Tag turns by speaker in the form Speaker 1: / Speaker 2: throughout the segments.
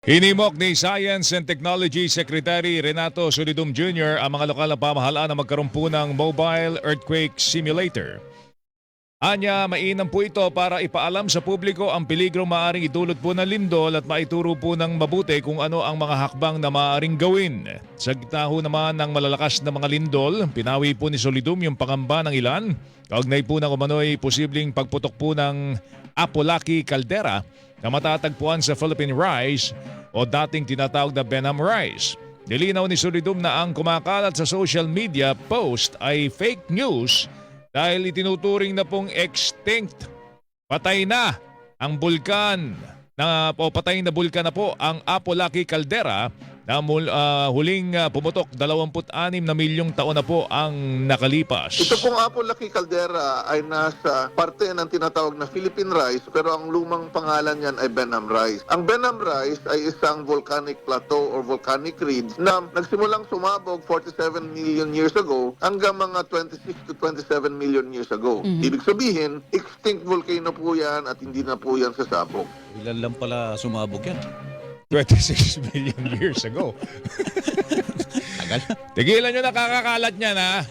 Speaker 1: Hinimok ni Science and Technology Secretary Renato Solidum Jr. ang mga lokal na pamahalaan na magkaroon po ng Mobile Earthquake Simulator. Anya, mainam po ito para ipaalam sa publiko ang peligro maaring idulot po ng lindol at maituro po ng mabuti kung ano ang mga hakbang na maaring gawin. Sa gitna naman ng malalakas na mga lindol, pinawi po ni Solidum yung pangamba ng ilan. Kaugnay po ng umano'y posibleng pagputok po ng Apolaki Caldera na matatagpuan sa Philippine Rise o dating tinatawag na Benham Rise. Nilinaw ni Solidum na ang kumakalat sa social media post ay fake news dahil itinuturing na pong extinct. Patay na ang bulkan na o patay na bulkan na po ang Apolaki Caldera na mul, ah, huling ah, pumutok 26 na milyong taon na po ang nakalipas.
Speaker 2: Ito pong Apolaki Caldera ay nasa parte ng tinatawag na Philippine Rice pero ang lumang pangalan niyan ay Benham Rice. Ang Benham Rice ay isang volcanic plateau or volcanic ridge na nagsimulang sumabog 47 million years ago hanggang mga 26 to 27 million years ago. Ibig sabihin, extinct volcano po yan at hindi na po yan sasabog.
Speaker 3: Ilan lang pala sumabog yan.
Speaker 1: 26 million years ago.
Speaker 3: Tagal.
Speaker 1: Tigilan nyo na kakakalat niyan ha.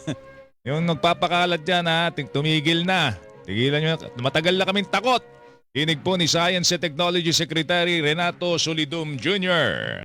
Speaker 1: Yung nagpapakalat dyan ha, tumigil na. Tigilan nyo na. Matagal na kaming takot. Inig po ni Science and Technology Secretary Renato Solidum Jr.